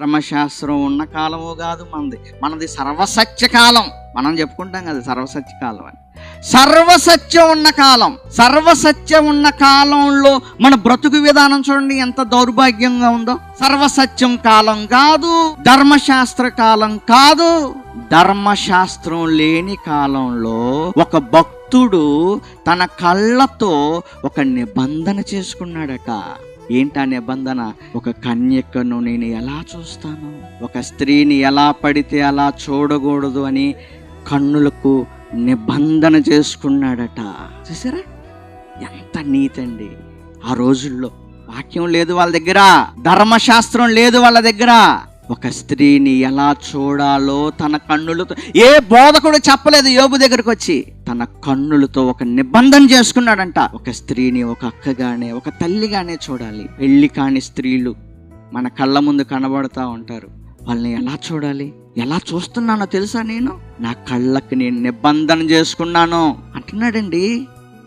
ధర్మశాస్త్రం ఉన్న కాలము కాదు మనది. మనది సర్వసత్య కాలం. మనం చెప్పుకుంటాం కదా సర్వసత్య కాలం అని. సర్వసత్యం ఉన్న కాలం. సర్వసత్యం ఉన్న కాలంలో మన బ్రతుకు విధానం చూడండి ఎంత దౌర్భాగ్యంగా ఉందో. సర్వసత్యం కాలం కాదు ధర్మశాస్త్ర కాలం కాదు. ధర్మశాస్త్రం లేని కాలంలో ఒక భక్తుడు తన కళ్ళతో ఒక నిబంధన చేసుకున్నాడట. ఏంటా నిబంధన? ఒక కన్యకను నేను ఎలా చూస్తాను? ఒక స్త్రీని ఎలా పడితే అలా చూడకూడదు అని కన్నులకు నిబంధన చేసుకున్నాడట. చూసారా? ఎంత నీతండి. ఆ రోజుల్లో వాక్యం లేదు వాళ్ళ దగ్గర. ధర్మశాస్త్రం లేదు వాళ్ళ దగ్గర. ఒక స్త్రీని ఎలా చూడాలో తన కన్నులతో ఏ బోధకుడు చెప్పలేదు యోబు దగ్గరకు వచ్చి. తన కన్నులతో ఒక నిబంధన చేసుకున్నాడంట. ఒక స్త్రీని ఒక అక్కగానే ఒక తల్లిగానే చూడాలి. పెళ్ళి కాని స్త్రీలు మన కళ్ళ ముందు కనబడుతూ ఉంటారు. వాళ్ళని ఎలా చూడాలి? ఎలా చూస్తున్నానో తెలుసా నేను? నా కళ్ళకి నేను నిబంధన చేసుకున్నాను అంటున్నాడండి.